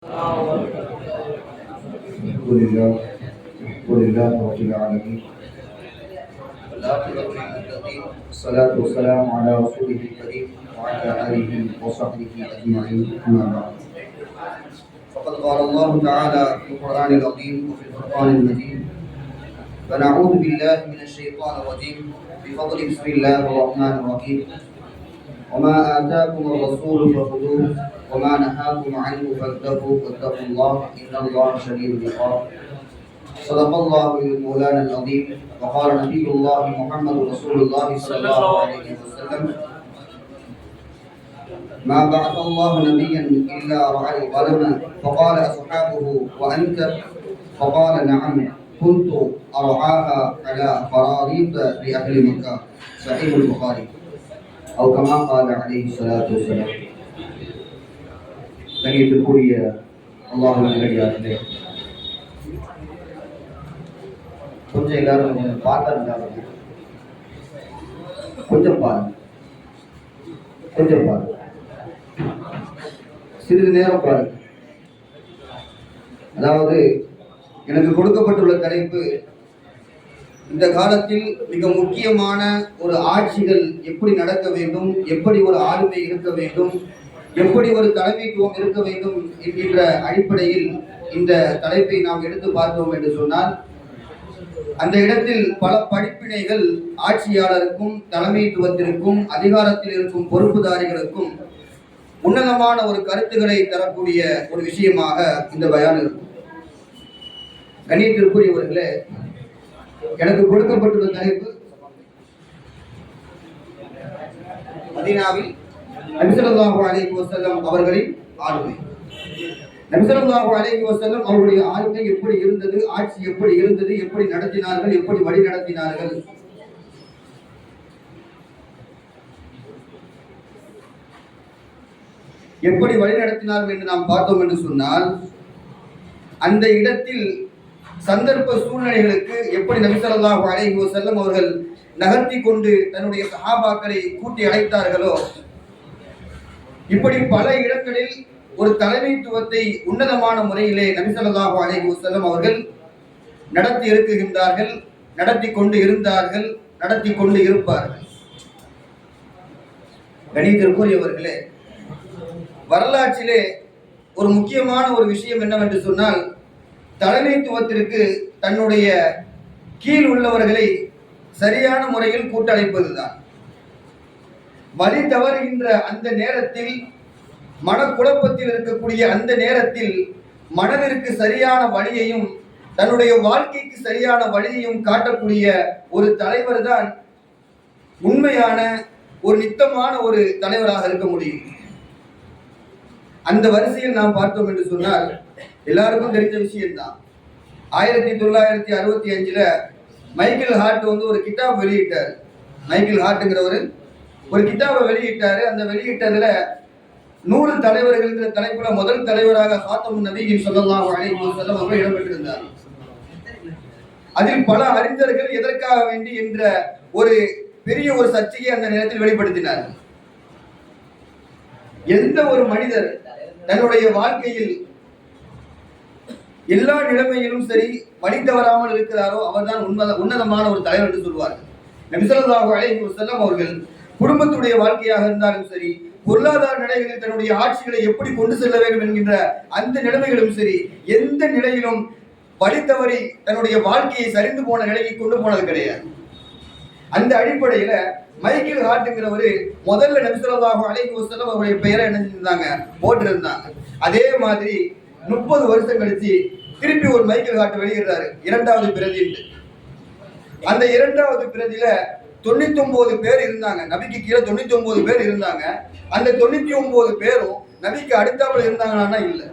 الحمد لله الحمد لله رب العالمين. والصلاة والسلام على رسوله الكريم وعلى آله وصحبه أجمعين أما بعد. فقد قال الله تعالى في القرآن العظيم وفي الفرقان المجيد فنعوذ بالله من الشيطان الرجيم بفضل بسم الله الرحمن الرحيم. وما آتاكم الرسول فخذوه وما نهاكم عنه فانتهوا واتقوا الله إن الله شديد العقاب. صدق الله مولانا العظيم. وقال نبي الله محمد رسول الله صلى الله عليه وسلم ما بعث الله نبيا إلا رعى الغنم فقال أصحابه وأنت؟ فقال نعم كنت أرعاها على قراريط لأهل مكة. صحيح البخاري. أو كما قال عليه الصلاة والسلام. கணியத்திற்குரிய அல்லாஹ் நல்லடியார்களே கொஞ்சம் எல்லாரும் கொஞ்சம் பார்த்தா நல்லா கொஞ்சம் பாருங்க. கொஞ்சம் பாருங்க. சிறிது நேரம் பாருங்க. அதாவது எனக்கு கொடுக்கப்பட்டுள்ள தலைப்பு இந்த காலத்தில் மிக முக்கியமான ஒரு ஆட்சிகள் எப்படி நடக்க வேண்டும் எப்படி ஒரு ஆளுமை இருக்க வேண்டும் எப்படி ஒரு தலைமைத்துவம் இருக்க வேண்டும் என்கின்ற அடிப்படையில் இந்த தலைப்பை நாம் எடுத்து பார்த்தோம் என்று சொன்னால் அந்த இடத்தில் பல படிப்பினைகள் ஆட்சியாளருக்கும் தலைமைத்துவத்திற்கும் அதிகாரத்தில் இருக்கும் பொறுப்புதாரிகளுக்கும் உன்னதமான ஒரு கருத்துக்களை தரக்கூடிய ஒரு விஷயமாக இந்த பயான் இருக்கும். கண்ணியத்திற்குரியவர்களே எனக்கு கொடுக்கப்பட்டுள்ள தலைப்பு மதினாவில் நபிசல்லாஹு அலைஹி வஸல்லம் அவர்களின் ஆளுமை. நபிசல்லாஹு அலைஹி வஸல்லம் அவருடைய ஆளுமை எப்படி இருந்தது ஆட்சி எப்படி இருந்தது எப்படி நடத்தினார்கள் எப்படி வழி நடத்தினார்கள்? எப்படி வழி நடத்தினார்கள் என்று நாம் பார்த்தோம் என்று சொன்னால் அந்த இடத்தில் சந்தர்ப்ப சூழ்நிலைகளுக்கு எப்படி நபிசல்லாஹு அலைஹி வஸல்லம் அவர்கள் நகர்த்தி கொண்டு தன்னுடைய சஹாபாக்களை கூட்டி அழைத்தார்களோ இப்படி பல இடங்களில் ஒரு தலைமைத்துவத்தை உன்னதமான முறையிலே நபிசல்லாஹு அலைஹி வஸல்லம் அவர்கள் நடத்தி இருக்குகின்றார்கள் நடத்தி கொண்டு இருந்தார்கள் நடத்தி கொண்டு இருப்பார்கள். கணிதற்குரியவர்களே வரலாற்றிலே ஒரு முக்கியமான ஒரு விஷயம் என்னவென்று சொன்னால் தலைமைத்துவத்திற்கு தன்னுடைய கீழ் உள்ளவர்களை சரியான முறையில் கூட்டழைப்பதுதான் வழி தவறுகின்ற அந்த நேரத்தில் மனக்குழப்பத்தில் இருக்கக்கூடிய அந்த நேரத்தில் மனதிற்கு சரியான வழியையும் தன்னுடைய வாழ்க்கைக்கு சரியான வழியையும் காட்டக்கூடிய ஒரு தலைவர் தான் உண்மையான ஒரு நித்தமான ஒரு தலைவராக இருக்க முடியும். அந்த வரிசையில் நாம் பார்த்தோம் என்று சொன்னால் எல்லாருக்கும் தெரிஞ்ச விஷயம்தான். ஆயிரத்தி தொள்ளாயிரத்தி அறுபத்தி அஞ்சுல மைக்கேல் ஹார்ட் வந்து ஒரு கிட்டாப் வெளியிட்டார். மைக்கேல் ஹார்ட்டுங்கிறவர் ஒரு கிதாபை வெளியிட்டாரு. அந்த வெளியிட்டதுல நூறு தலைவர்கள்ங்கிற தலைப்புல முதல் தலைவராக ஹாத்தம் நபியின் சொல்லலாம் அலைஹி அவர்கள் இடம்பெற்றிருந்தார். அதில் பல அறிஞர்கள் எதற்காக வேண்டி என்ற ஒரு பெரிய ஒரு சர்ச்சையை அந்த நேரத்தில் வெளிப்படுத்தினார். எந்த ஒரு மனிதர் தன்னுடைய வாழ்க்கையில் எல்லா நிலைமையிலும் சரி வழி தவறாமல் இருக்கிறாரோ அவர்தான் உண்மத உன்னதமான ஒரு தலைவர் என்று சொல்வார்கள். நபிசல்லாஹு அலைஹி வஸல்லம் அவர்கள் குடும்பத்துடைய வாழ்க்கையாக இருந்தாலும் சரி பொருளாதார நிலைகளில் தன்னுடைய ஆட்சிகளை எப்படி கொண்டு செல்ல வேண்டும் என்கின்ற அந்த நிலைமைகளும் சரி எந்த நிலையிலும் வழித்தவறி தன்னுடைய வாழ்க்கையை சரிந்து போன நிலைக்கு கொண்டு போனது கிடையாது. அந்த அடிப்படையில மைக்கேல் ஹார்ட்டுங்கிறவரு முதல்ல நபிசல்லாஹு அலைஹி வஸல்லம் அவருடைய பெயரை என்ன செஞ்சிருந்தாங்க? போட்டிருந்தாங்க. அதே மாதிரி முப்பது வருஷம் கழிச்சு திருப்பி ஒரு மைக்கேல் ஹார்ட் வெளியிடுறாரு. இரண்டாவது பிரதி அந்த இரண்டாவது பிரதியில தொண்ணூத்தி ஒன்பது பேர் இருந்தாங்க. நபிக்கு கீழே தொண்ணூத்தி ஒன்பது பேர் இருந்தாங்க. அந்த தொண்ணூத்தி ஒன்பது பேரும் நபிக்கு அடுத்தாப்புல இருந்தாங்களான்னா இல்லை.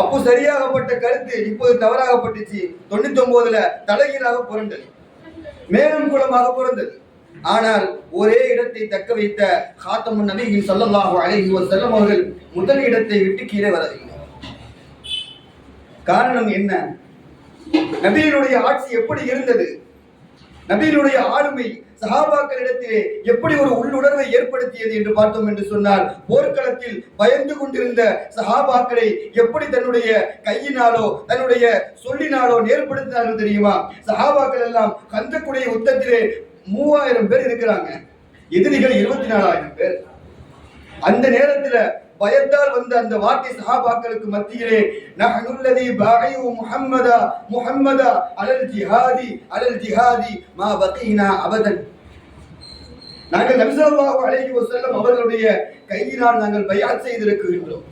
அப்போ சரியாகப்பட்ட கருத்து இப்போது தவறாகப்பட்டுச்சு. தொண்ணூத்தி ஒன்பதுல தலைகீழாக புரண்டது. மேலும் குலமாக பிறந்தது ஆனால் ஒரே இடத்தை தக்க வைத்த காத்தமுன் நபியின் சொல்லல்லாஹு அலைஹி வஸல்லம் அவர்கள் முதல் இடத்தை விட்டு கீழே வரவில்லை. காரணம் என்ன? நபியினுடைய ஆட்சி எப்படி இருந்தது? நபியினுடைய ஆளுமை சஹாபாக்களிடத்திலே எப்படி ஒரு உள்ளுணர்வை ஏற்படுத்தியது என்று பார்த்தோம் என்று சொன்னால் போர்க்களத்தில் பயந்து கொண்டிருந்த சஹாபாக்களை எப்படி தன்னுடைய கையினாலோ தன்னுடைய சொல்லினாலோ நேர்படுத்தினார்கள் தெரியுமா? சஹாபாக்கள் எல்லாம் கந்தக்குடைய உத்தத்திலே மூவாயிரம் பேர் இருக்கிறாங்க. எதிரிகள் இருபத்தி நாலாயிரம் பேர். அந்த நேரத்துல பயத்தால் வந்த அந்த வார்த்தை சஹாபாக்களுக்கு மத்தியிலே நஹனுல்லதி பகையு முஹம்மதா முஹம்மதா அலல் ஜிஹாதி அலல் ஜிஹாதி மா பகீனா அபதன். நாங்கள் நபிசல்லாஹு அலைஹி வஸல்லம் அவர்களுடைய கையினால் நாங்கள் பயாத் செய்திருக்கின்றோம்.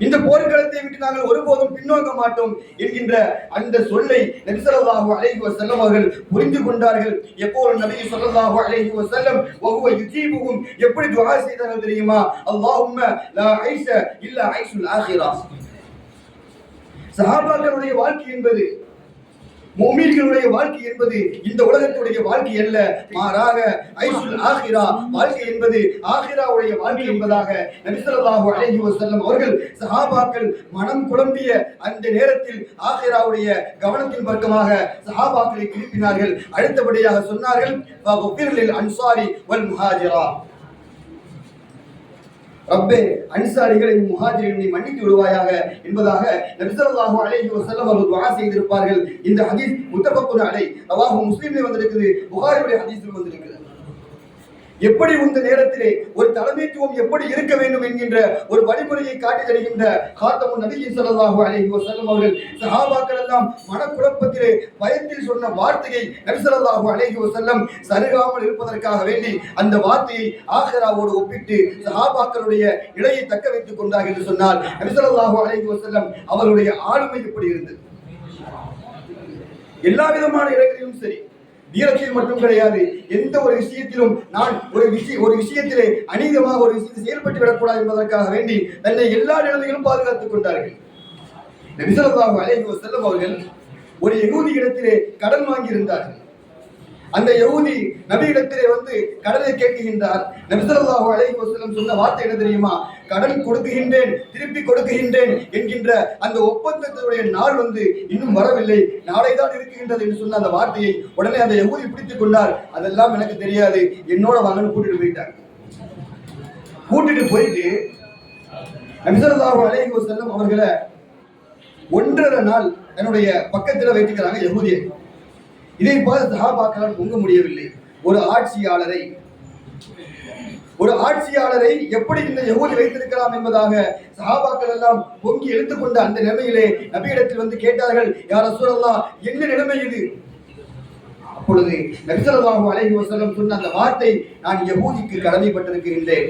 இந்த போர்க்களத்தை விட்டு நாங்கள் ஒருபோதும் பின்னோக்க மாட்டோம் என்கின்ற அந்த சொல்லை நபி ஸல்லல்லாஹு அலைஹி வஸல்லம் அவர்கள் புரிந்து கொண்டார்கள். எப்போது நபி ஸல்லல்லாஹு அலைஹி வஸல்லம் ஒவ்வொரு யுஜீபுஹும் எப்படி துஆ செய்தார்கள் தெரியுமா? அல்லாஹும்ம லா ஐஷ இல்லா ஐஷுல் ஆখিরা சஹாபாக்களுடைய வாழ்க்கை என்பது முஃமின்களுடைய வாழ்க்கை என்பது இந்த உலகத்துடைய வாழ்க்கை அல்ல. மாறாக ஐசுல் ஆஹிரா வாழ்க்கை என்பது ஆகிராவுடைய வாழ்க்கை என்பதாக நபிசல்லாஹு ஸல்லல்லாஹு அலைஹி வஸல்லம் அவர்கள் சஹாபாக்கள் மனம் குழம்பிய அந்த நேரத்தில் ஆகிராவுடைய கவனத்தின் பக்கமாக சஹாபாக்களை திருப்பினார்கள் அடுத்தபடியாக சொன்னார்கள் அன்சாரி வல் முஹாஜிரா. ரப்பே அன்சாரிகளை முஹாஜிரினை மன்னித்து விடுவாயாக என்பதாக நபிசல்லாஹு அலைஹி வசல்லம் அவர்கள் துவா செய்திருப்பார்கள். இந்த ஹதீஸ் முத்தபக்குன் அலை ரவாஹு முஸ்லிமில் வந்திருக்குது புகாரியுடைய ஹதீஸில் வந்திருக்கிறது. எப்படி உந்த நேரத்திலே ஒரு தலைமைத்துவம் எப்படி இருக்க வேண்டும் என்கின்ற ஒரு வழிமுறையை காட்டி தருகின்ற காத்தமும் நபி ஸல்லல்லாஹு அலைஹி வசல்லம் அவர்கள் சஹாபாக்கள் எல்லாம் மனக்குழப்பத்திலே பயத்தில் சொன்ன வார்த்தையை நபி ஸல்லல்லாஹு அலைஹி வஸல்லம் சருகாமல் இருப்பதற்காக வேண்டி அந்த வார்த்தையை ஆஹராவோடு ஒப்பிட்டு சஹாபாக்களுடைய இடையை தக்க வைத்துக் கொண்டார் என்று சொன்னால் நபி ஸல்லல்லாஹு அலைஹி வஸல்லம் ஆளுமை எப்படி இருந்தது? எல்லா விதமான இடங்களிலும் சரி. வீரத்தில் மட்டும் கிடையாது. எந்த ஒரு விஷயத்திலும் நான் ஒரு விஷய ஒரு விஷயத்திலே அநீதமாக ஒரு விஷயத்தை செயல்பட்டு விடக்கூடாது என்பதற்காக வேண்டி தன்னை எல்லா நிலைமையிலும் பாதுகாத்துக் கொண்டார்கள். நபிசல்லாஹு அலைஹி வஸல்லம் அவர்கள் ஒரு யகூதி இடத்திலே கடன் வாங்கி இருந்தார்கள் அந்த யகூதி நபியிடத்திலே வந்து கடனை கேட்கின்றார் நபிசல்லாஹு அலைஹி வஸல்லம் சொன்ன வார்த்தை என்ன தெரியுமா? கடன் கொடுக்குகின்றேன் திருப்பி கொடுக்குகின்றேன் என்கின்ற அந்த ஒப்பந்தத்தினுடைய நாள் வந்து இன்னும் வரவில்லை. நாளை தான் இருக்குகின்றது என்று சொன்ன அந்த வார்த்தையை உடனே அந்த யகூதி பிடித்துக் கொண்டார். அதெல்லாம் எனக்கு தெரியாது. என்னோட வாங்கன்னு கூட்டிட்டு போயிட்டார். கூட்டிட்டு போயிட்டு நபிசல்லாஹு அலைஹி வஸல்லம் அவர்களை ஒன்றரை நாள் என்னுடைய பக்கத்தில் வைத்துக்கிறாங்க யகுதியை. இதை பார்த்து சஹாபாக்களால் பொங்க முடியவில்லை. ஒரு ஆட்சியாளரை ஒரு ஆட்சியாளரை எப்படி இந்த யகூதி வைத்திருக்கலாம் என்பதாக சஹாபாக்கள் எல்லாம் பொங்கி எடுத்துக்கொண்ட அந்த நிலைமையிலே நபியிடத்தில் வந்து கேட்டார்கள் யார் அசூரல்லா என்ன நிலைமை இது? அப்பொழுது நபிசல்லாஹு அலைஹி வஸல்லம் சொன்ன அந்த வார்த்தை நான் யகூதிக்கு கடமைப்பட்டிருக்கின்றேன்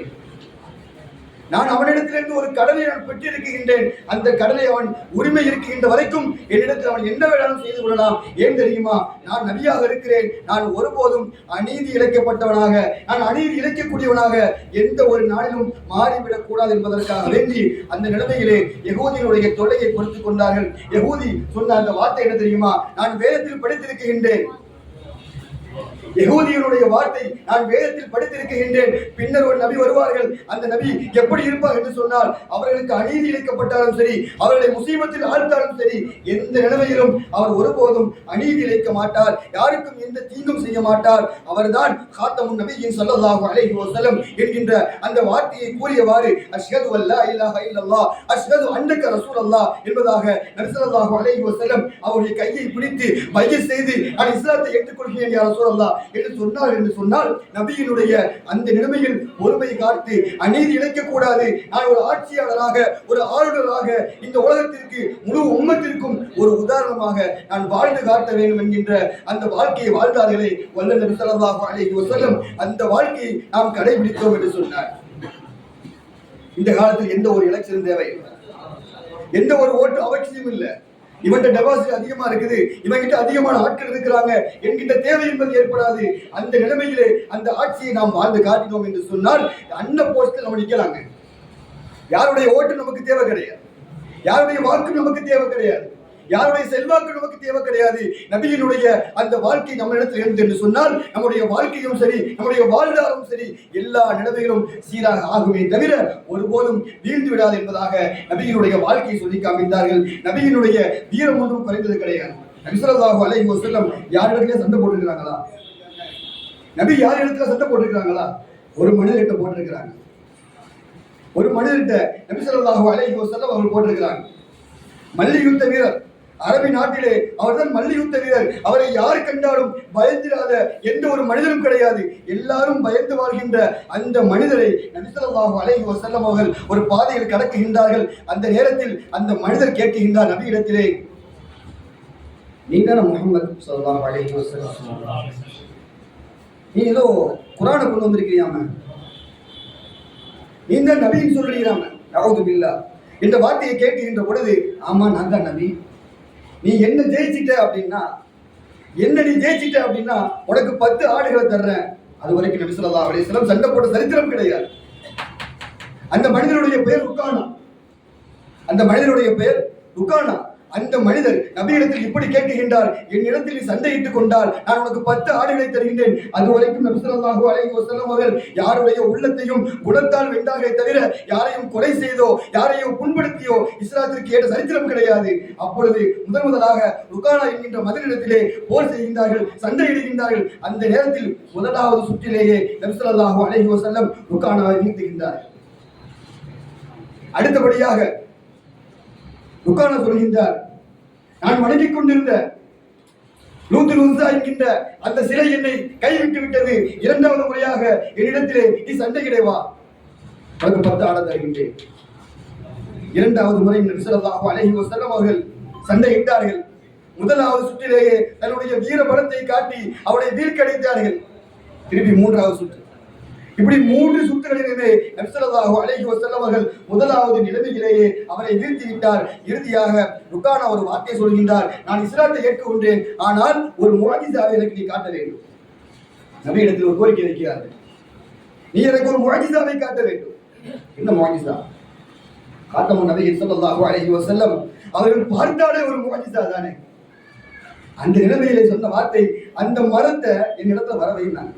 நான் அவனிடத்திலிருந்து ஒரு கடனை நான் பெற்றிருக்கின்றேன். அந்த கடனை அவன் உரிமை இருக்கின்ற வரைக்கும் என்னிடத்தில் அவன் என்ன வேணாலும் செய்து கொள்ளலாம். ஏன் தெரியுமா? நான் நபியாக இருக்கிறேன். நான் ஒருபோதும் அநீதி இழைக்கப்பட்டவனாக நான் அநீதி இழைக்கக்கூடியவனாக எந்த ஒரு நாளிலும் மாறிவிடக் கூடாது என்பதற்காக வேண்டி அந்த நிலைமையிலே யகூதியினுடைய தொல்லையை கொடுத்துக் கொண்டார்கள். யகூதி சொன்ன அந்த வார்த்தை என்ன தெரியுமா? நான் வேதத்தில் படித்திருக்கின்றேன். யகூதியனுடைய வார்த்தை நான் வேதத்தில் படித்திருக்கின்றேன். பின்னர் ஒரு நபி வருவார்கள். அந்த நபி எப்படி இருப்பார் என்று சொன்னால் அவர்களுக்கு அநீதி இழைக்கப்பட்டாலும் சரி அவர்களை முசீபத்தில் ஆழ்த்தாலும் சரி எந்த நிலைமையிலும் அவர் ஒருபோதும் அநீதி இழைக்க மாட்டார். யாருக்கும் எந்த தீங்கும் செய்ய மாட்டார். அவர்தான் காத்தமுன் நபியின் சொல்லலாகும் அலைஹி வசலம் என்கின்ற அந்த வார்த்தையை கூறியவாறு அஷ்ஹது அல்லா இல்லாஹ இல்லல்லா அஷ்ஹது அரசு அல்லா என்பதாக நபி ஸல்லல்லாஹு அலைஹி அவருடைய கையை பிடித்து பைய செய்து நான் இஸ்லாத்தை ஏற்றுக்கொள்கிறேன் அரசு அல்லா என்று சொன்னார் என்று சொன்னால் நபியினுடைய அந்த நிலைமையில் பொறுமை காத்து அநீதி இழைக்க கூடாது நான் ஒரு ஆட்சியாளராக ஒரு ஆளுநராக இந்த உலகத்திற்கு முழு உம்மத்திற்கும் ஒரு உதாரணமாக நான் வாழ்ந்து காட்ட வேண்டும் என்கின்ற அந்த வாழ்க்கையை வாழ்ந்தார்களே வல்ல நபி அலைஹி அந்த வாழ்க்கையை நாம் கடைபிடித்தோம் என்று சொன்னார். இந்த காலத்தில் எந்த ஒரு எலெக்ஷன் தேவையில்லை. எந்த ஒரு ஓட்டு அவசியம் இல்லை. இவன்கிட்ட டெபாசிட் அதிகமா இருக்குது. இவன்கிட்ட அதிகமான ஆட்கள் இருக்கிறாங்க. என்கிட்ட தேவை என்பது ஏற்படாது. அந்த நிலைமையிலே அந்த ஆட்சியை நாம் வாழ்ந்து காட்டினோம் என்று சொன்னால் அன்ன போஸ்டில் நம்ம நிற்கலாங்க யாருடைய ஓட்டு நமக்கு தேவை கிடையாது. யாருடைய வாக்கு நமக்கு தேவை கிடையாது. யாருடைய செல்வாக்கு நமக்கு தேவை கிடையாது. நபியினுடைய அந்த வாழ்க்கை நம்ம இடத்தில் இருந்து என்று சொன்னால் நம்முடைய வாழ்க்கையும் சரி நம்முடைய வாழ்ந்தாரும் சரி எல்லா நிலைமைகளும் சீராக ஆகுமே தவிர ஒருபோதும் வீழ்ந்து விடாது என்பதாக நபியினுடைய வாழ்க்கையை சொல்லி காமித்தார்கள் நபியினுடைய வீரம் ஒன்றும் குறைந்தது கிடையாது. நபிசல்லாஹு அலை வஸல்லம் யார் இடத்துல சண்டை போட்டிருக்கிறாங்களா? நபி யார் இடத்துல சண்டை போட்டிருக்கிறாங்களா? ஒரு மனிதர்கிட்ட போட்டிருக்கிறாங்க. ஒரு மனிதர்கிட்ட நபிசல்லாஹு அலைஹி வஸல்லம் அவர்கள் போட்டிருக்கிறாங்க. மல்யுத்த வீரர். அரபி நாட்டிலே அவர்தான் மல்யுத்த வீரர். அவரை யார் கண்டாலும் பயந்திராத எந்த ஒரு மனிதரும் கிடையாது. எல்லாரும் பயந்து வாழ்கின்ற அந்த மனிதரை நபிசல்லாஹு அலைஹி வசல்லம் அவர்கள் ஒரு பாதையில் கடக்குகின்றார்கள். அந்த நேரத்தில் அந்த மனிதர் கேட்கின்றார் நபியிடத்திலே நீங்க முகமது ஸல்லல்லாஹு அலைஹி வசல்லம் நீ ஏதோ குரானை கொண்டு வந்திருக்கிறியாம? நீ தான் நபின்னு சொல்றீராம பில்லா. இந்த வார்த்தையை கேட்கின்ற பொழுது ஆமா நான் தான் நபி. நீ என்ன ஜெயிச்சிட்ட அப்படின்னா என்ன நீ ஜெயிச்சிட்ட அப்படின்னா உனக்கு பத்து ஆடுகளை தர்றேன். அது வரைக்கும் நபி ஸல்லல்லாஹு அலைஹி வஸல்லம் சண்டை போட்ட சரித்திரம் கிடையாது. அந்த மனிதனுடைய பெயர் ருக்கானா? அந்த மனிதனுடைய பெயர் ருக்கானா? அந்த மனிதர் நபியிடத்தில் இப்படி கேட்கின்றார் என்னிடத்தில் நீ சண்டையிட்டுக் கொண்டால் நான் உனக்கு பத்து ஆடுகளை தருகின்றேன். அது வரைக்கும் நபி அலைஹி வஸல்லம் அவர்கள் யாருடைய உள்ளத்தையும் குணத்தால் வென்றார்களே தவிர யாரையும் கொலை செய்தோ யாரையோ புண்படுத்தியோ இஸ்லாத்திற்கு ஏற்ற சரித்திரம் கிடையாது. அப்பொழுது முதன் முதலாக ருக்கானா என்கின்ற மதுரிடத்திலே போர் செய்கின்றார்கள் சண்டையிடுகின்றார்கள். அந்த நேரத்தில் முதலாவது சுற்றிலேயே நபி அலைஹி வஸல்லம் ருக்கானாவை வீழ்த்துகின்றார் அடுத்தபடியாக உட்கார சொல்கின்றார். நான் வணங்கிக் கொண்டிருந்த லூத்து லூசா என்கின்ற அந்த சிலை என்னை கைவிட்டு விட்டது. இரண்டாவது முறையாக என்னிடத்திலே நீ சண்டையிடே வா. உனக்கு பத்து ஆட தருகின்றேன். இரண்டாவது முறை நபிசல்லாஹு அலைஹி வஸல்லம் அவர்கள் சண்டையிட்டார்கள். முதலாவது சுற்றிலேயே தன்னுடைய வீர பலத்தை காட்டி அவனை வீழ்க்கடைத்தார்கள் திருப்பி மூன்றாவது சுற்று. இப்படி மூன்று சுற்றுகளிலுமே நபிசல்லாஹு அழகி செல்லவர்கள் முதலாவது நிலைமையிலேயே அவரை வீழ்த்தி விட்டார் இறுதியாக ருக்கானா ஒரு வார்த்தை சொல்கின்றார் நான் இஸ்லாத்தை ஏற்றுக்கொண்டேன் ஆனால் ஒரு முராஜிசாவை எனக்கு நீ காட்ட வேண்டும். நபியிடத்தில் ஒரு கோரிக்கை வைக்கிறார்கள். நீ எனக்கு ஒரு முராஜிசாவை காட்ட வேண்டும். என்ன முராஜிசா காட்டமும் நபி ஸல்லல்லாஹு அழகி செல்லம் அவர்கள் பார்த்தாலே ஒரு முராஜிசா தானே? அந்த நிலைமையிலே சொன்ன வார்த்தை அந்த மரத்தை என்னிடத்துல வர வைனாங்க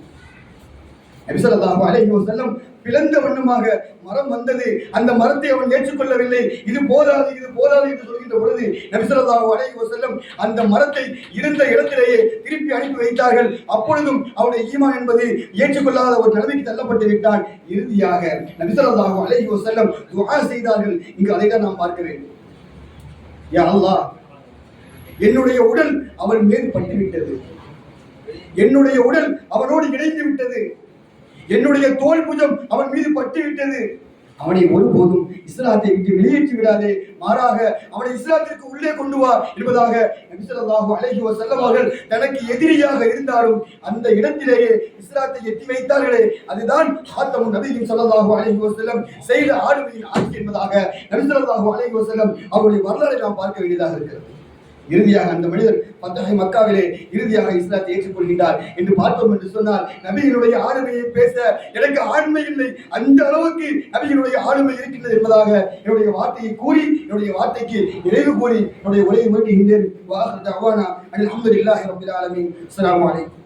நபிசல்லாஹு அலைஹி வஸல்லம் பிளந்த வண்ணமாக மரம் வந்தது. அந்த மரத்தை அவன் ஏற்றுக்கொள்ளவில்லை. இது போதாது இது போதாது என்று சொல்கின்ற பொழுது நபிசல்லாஹு அலைஹி வஸல்லம் அந்த மரத்தை இருந்த இடத்திலேயே திருப்பி அனுப்பி வைத்தார்கள். அப்பொழுதும் அவருடைய ஈமான் என்பது ஏற்றுக்கொள்ளாத ஒரு நிலைமைக்கு தள்ளப்பட்டு விட்டான். இறுதியாக நபிசல்லாஹு அலைஹி வஸல்லம் துவா செய்தார்கள். இங்கு அதை தான் நாம் பார்க்க வேண்டும் யா அல்லாஹ் என்னுடைய உடல் அவன் மீது பட்டுவிட்டது. என்னுடைய உடல் அவனோடு இணைந்து விட்டது என்னுடைய தோல் புஜம் அவன் மீது பட்டு விட்டது அவனை ஒருபோதும் இஸ்லாத்தை விட்டு வெளியேற்றி விடாதே. மாறாக அவனை இஸ்லாத்திற்கு உள்ளே கொண்டு வா என்பதாக நபிசல்லாஹு ஸல்லல்லாஹு அலைஹி அவர்கள் தனக்கு எதிரியாக இருந்தாலும் அந்த இடத்திலேயே இஸ்லாத்தை எட்டி வைத்தார்களே. அதுதான் ஆத்தமும் நபியும் சல்லாஹு அலைஹி செல்லம் செய்த ஆளுமையின் ஆட்சி என்பதாக நபிசல்லாஹு ஸல்லல்லாஹு அலைஹி அவருடைய வரலாறை நாம் பார்க்க வேண்டியதாக இருக்கிறது. இறுதியாக அந்த மனிதர் பத்தகை மக்காவிலே இறுதியாக இஸ்லாத்தை ஏற்றுக்கொள்கின்றார் என்று பார்த்தோம் என்று சொன்னால் நபியினுடைய ஆளுமையை பேச எனக்கு ஆண்மை இல்லை. அந்த அளவுக்கு நபியினுடைய ஆளுமை இருக்கின்றது என்பதாக என்னுடைய வார்த்தையை கூறி என்னுடைய வார்த்தைக்கு நிறைவு கூறி என்னுடைய உரையை மீட்டுகின்றேன் வாஹ் தவானா அல்ஹம்துலில்லாஹி ஆலமின். அஸ்லாம் அஸ்ஸலாமு